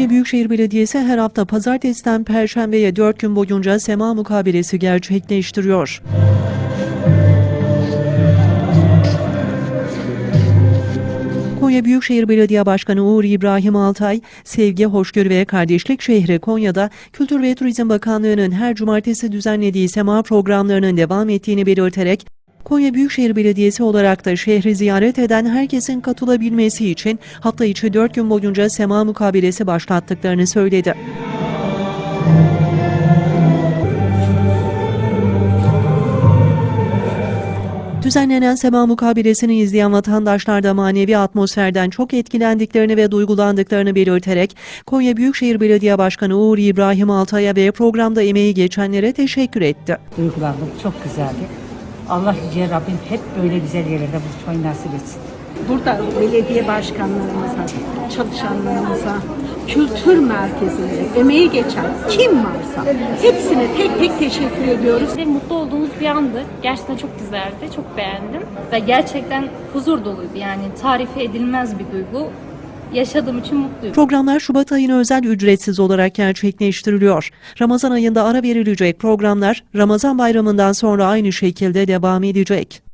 Konya Büyükşehir Belediyesi her hafta pazartesiden perşembeye 4 gün boyunca sema mukabelesi gerçekleştiriyor. Konya Büyükşehir Belediye Başkanı Uğur İbrahim Altay, sevgi, hoşgörü ve kardeşlik şehri Konya'da Kültür ve Turizm Bakanlığı'nın her cumartesi düzenlediği sema programlarının devam ettiğini belirterek, Konya Büyükşehir Belediyesi olarak da şehri ziyaret eden herkesin katılabilmesi için hafta içi 4 gün boyunca sema mukabelesi başlattıklarını söyledi. Düzenlenen sema mukabelesini izleyen vatandaşlar da manevi atmosferden çok etkilendiklerini ve duygulandıklarını belirterek Konya Büyükşehir Belediye Başkanı Uğur İbrahim Altay'a ve programda emeği geçenlere teşekkür etti. Duygulandım. Çok güzeldi. Allah Yüce Rabbim hep böyle güzel yerlerde buluşmayı nasip etsin. burada belediye başkanlarımıza, çalışanlarımıza, kültür merkezine emeği geçen kim varsa hepsine tek tek teşekkür ediyoruz. Ve mutlu olduğumuz bir andı. Gerçekten çok güzeldi. Çok beğendim. Ve gerçekten huzur doluydu. Yani tarifi edilmez bir duygu. Yaşadığım için mutluyum. Programlar Şubat ayına özel ücretsiz olarak gerçekleştiriliyor. Ramazan ayında ara verilecek programlar Ramazan bayramından sonra aynı şekilde devam edecek.